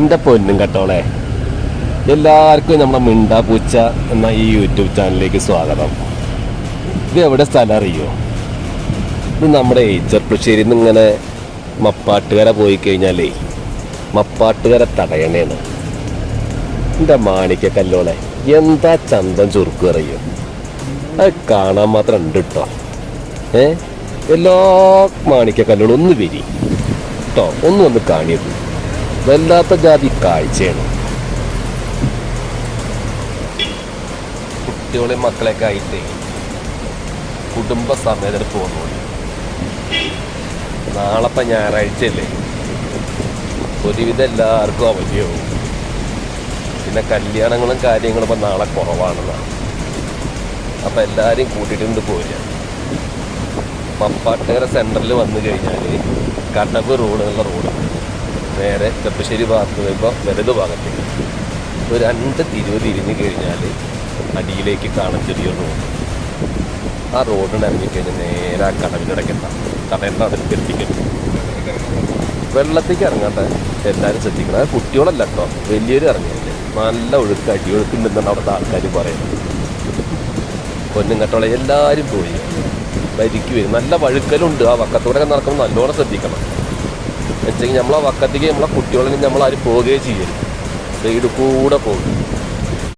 എന്റെ പൊന്നും കേട്ടോളെ? എല്ലാവർക്കും നമ്മുടെ മിണ്ടാ പൂച്ച എന്ന ഈ യൂട്യൂബ് ചാനലിലേക്ക് സ്വാഗതം. ഇത് എവിടെ സ്ഥലം അറിയോ? ഇത് നമ്മുടെ ചെറുപ്പശ്ശേരിയിൽ ഇങ്ങനെ മപ്പാട്ടുകര പോയി കഴിഞ്ഞാലേ മപ്പാട്ടുകര തടയണേന്ന്. എന്റെ മാണിക്കക്കല്ലോളെ എന്താ ചന്തം ചുരുക്ക് അറിയോ? അത് കാണാൻ മാത്രം ഉണ്ട് കേട്ടോ ഏ? എല്ലാ മാണിക്കക്കല്ലോളും ഒന്ന് വരി. കേട്ടോ ഒന്ന് വന്ന് കാണിയത് വല്ലാത്ത ജാതി കാഴ്ചയാണ് കുട്ടികളെ മക്കളെയൊക്കെ ആയിട്ട് കുടുംബ സമേതം പോകുന്നു നാളെ ഇപ്പം ഞായറാഴ്ചയല്ലേ? ഒരുവിധം എല്ലാവർക്കും അവധിയാവും. പിന്നെ കല്യാണങ്ങളും കാര്യങ്ങളും ഇപ്പം നാളെ കുറവാണെന്നാണ് അപ്പം എല്ലാവരെയും കൂട്ടിയിട്ടുണ്ട് പോരുക മപ്പാട്ടുകര സെന്ററിൽ വന്നു കഴിഞ്ഞാൽ കടവ് റോഡ് എന്നുള്ള റോഡ്. നേരെ ചെപ്പശ്ശേരി ഭാഗത്ത് വരുമ്പോൾ വലത് ഭാഗത്തേക്ക്. ഒരു രണ്ട് തിരിവ് ഇരുന്ന് കഴിഞ്ഞാൽ അടിയിലേക്ക് കാണാൻ ചെറിയൊരു റോഡ് ആ റോഡിന് ഇറങ്ങിക്കഴിഞ്ഞാൽ നേരെ ആ കടവിനിടയ്ക്കെത്താം കടയുടെ അതിൽ എത്തിക്കണം വെള്ളത്തേക്ക് ഇറങ്ങട്ടെ എല്ലാവരും ശ്രദ്ധിക്കണം. അത് കുട്ടികളല്ല കേട്ടോ വലിയൊരു ഇറങ്ങിയല്ലേ? നല്ല ഒഴുക്ക് അടിയൊഴുക്കുണ്ടെന്നാണ് അവിടുത്തെ ആൾക്കാർ പറയുന്നത്. പൊന്നും കട്ടോളെ എല്ലാവരും പോയി. വരിക്ക് വരും. നല്ല വഴുക്കലുണ്ട്. ആ വക്കത്തൂടെ നടക്കുമ്പോൾ നല്ലോണം ശ്രദ്ധിക്കണം. വെച്ചെങ്കിൽ നമ്മളെ വക്കത്തേക്ക് നമ്മളെ കുട്ടികളെ നമ്മളാരും പോവുകയും ചെയ്യരുത്. സൈഡ് കൂടെ പോകും.